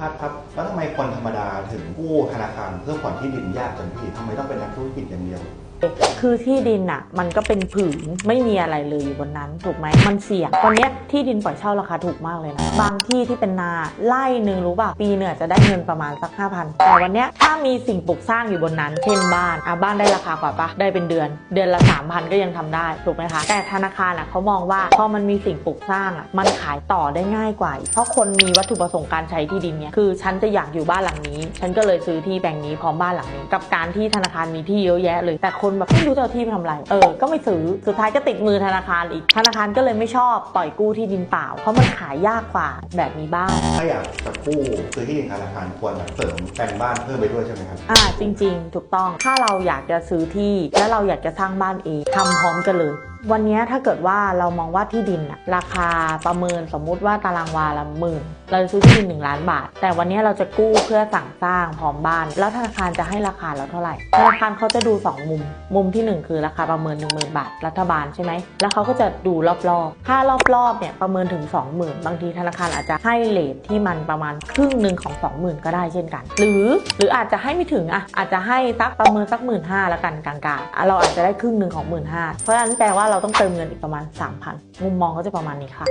ครับครับแล้วทำไมคนธรรมดาถึงกู้ธนาคารเพื่อผ่อนที่ดินยากจังพี่ทำไมต้องเป็นนักธุรกิจอย่างเดียว คือที่ดินอะมันก็เป็นผืนไม่มีอะไรเลยอยู่บนนั้นถูกไหมมันเสี่ยงตอนเนี้ยที่ดินปล่อยเช่าราคาถูกมากเลยนะบางที่ที่เป็นนาไร่หนึ่งรู้ป่ะปีเหนือจะได้เงินประมาณสักห้าพันแต่วันเนี้ยถ้ามีสิ่งปลูกสร้างอยู่บนนั้น เช่นบ้านอะบ้านได้ราคากว่าปะได้เป็นเดือน เดือนละสามพันก็ยังทำได้ถูกไหมคะแต่ธนาคารอะเขามองว่าพอมันมีสิ่งปลูกสร้างอะมันขายต่อได้ง่ายกว่า เพราะคนมีวัตถุประสงค์การใช้ที่ดินเนี่ยคือฉันจะอยากอยู่บ้านหลังนี้ ฉันก็เลยซื้อที่แปลงนี้พร้อมบ้านหลังนี้ กับการที่ธนาคารมีที่เยอะแยะเลย แต่คนแบบไม่รู้จะเอาที่ไปทำอะไร เออ ก็ไม่ซื้อ สุดท้ายก็ติดมือธนาคารอีก ธนาคารก็เลยไม่ชอบปล่อยกู้ที่ดินเปล่า เพราะมันขายยากกว่าแบบมีบ้าน ถ้าอยากจะกู้ซื้อที่ดินธนาคารควรแบบเสริมแปลงบ้านเพิ่มไปด้วยใช่ไหมครับ อ่า จริง ๆ ถูกต้อง ถ้าเราอยากจะซื้อที่ และเราอยากจะสร้างบ้านเองทำพร้อมกันเลย วันนี้ถ้าเกิดว่าเรามองว่าที่ดินราคาประเมินสมมุติว่าตารางวาละหมื่นเราจะซื้อที่ดินหนึ่งล้านบาท แต่วันนี้เราจะกู้เพื่อสั่งสร้างพร้อมบ้าน แล้วธนาคารจะให้ราคาเราเท่าไหร่ธนาคารเขาจะดู 2 มุม มุมทีหนึ่1 คือราคาประเมิน 1 0,000 บาท รัฐบาลใช่ไหมแล้วเขาก็จะดูรอบๆถ้ารอบๆเนี่ยประเมินถึง 20,000 บางทีธนาคารอาจจะให้เลทที่มันประมาณครึ่งหนึ่งของ 20,000 ก็ได้เช่นกัน หรือหรืออาจจะให้ไม่ถึงอะอาจจะให้สักประเมินสักหมื่นห้าแล้วกันกลางๆเราอาจจะได้ครึ่งหนึ่งของหมื่นห้าเพราะฉะนั้นแปลว่าเราต้องเติมเงินอีกประมาณ 3,000 มุมมองก็จะประมาณนี้ค่ะ